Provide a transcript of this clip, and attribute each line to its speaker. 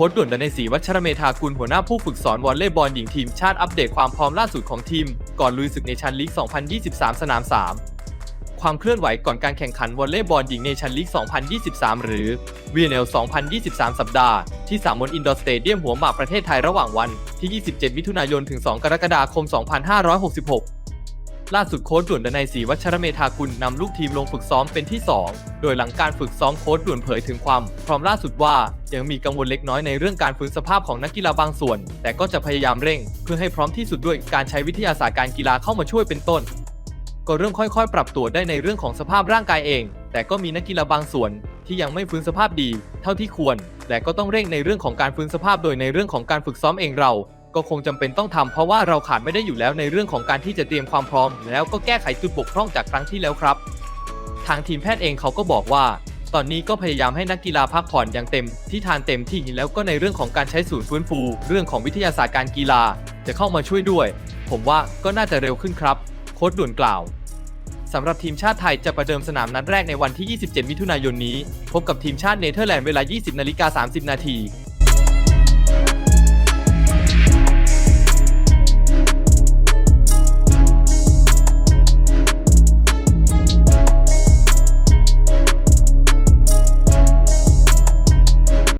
Speaker 1: ค้ชด่วนดนัยศรีวัชรเมธากุลหัวหน้าผู้ฝึกสอนวอลเลย์บอลหญิงทีมชาติอัปเดตความพร้อมล่าสุดของทีม ก่อนลุยศึกเนชั่นลีก 2023 สนาม 3 ความเคลื่อนไหวก่อนการแข่งขันวอลเลย์บอลหญิงเนชั่นลีก 2023 หรือ VNL 2023 สัปดาห์ ที่สามมนอินดอร์สเตเดียมหัวหมากประเทศไทยระหว่างวันที่ 27 มิถุนายนถึง 2 กรกฎาคม 2566 ล่าสุดโค้ชด่วนดนัยศรีวัชรเมธากุลนำลูกทีมลงฝึกซ้อมเป็นที่ 2 โดยหลังการฝึกซ้อมโค้ชด่วนเผยถึงความ พร้อมล่าสุดว่ายังมีกังวลเล็กน้อยในเรื่องการฟื้นสภาพของนักกีฬาบางส่วน แต่ก็จะพยายามเร่ง เพื่อให้พร้อมที่สุดด้วยการใช้วิทยาศาสตร์การกีฬาเข้ามาช่วยเป็นต้น ก็เริ่มค่อยๆ ปรับตัวได้ในเรื่องของสภาพร่างกายเอง แต่ก็มีนักกีฬาบางส่วน ที่ยังไม่ฟื้นสภาพดี เท่าที่ควร และก็ต้องเร่งในเรื่องของการฟื้นสภาพโดยในเรื่องของการฝึกซ้อมเองเรา ก็คงจำเป็นต้องทำเพราะว่าเราขาดไม่ได้อยู่แล้วในเรื่องของการที่จะเตรียมความพร้อม แล้วก็แก้ไขจุดบกพร่องจากครั้งที่แล้วครับ ทางทีมแพทย์เองเขาก็บอกว่า ตอนนี้ก็พยายามให้นักกีฬาพักผ่อนอย่างเต็ม ที่ทานเต็มที่แล้วก็ในเรื่องของการใช้ศูนย์ฟื้นฟู เรื่องของวิทยาศาสตร์การกีฬา จะเข้ามาช่วยด้วย ผมว่าก็น่าจะเร็วขึ้นครับ โค้ชด่วนกล่าวสำหรับทีมชาติไทยจะประเดิมสนามนัดแรกในวันที่ 27 มิถุนายนนี้ พบกับทีมชาติเนเธอร์แลนด์เวลา 20นาฬิกา30 นาที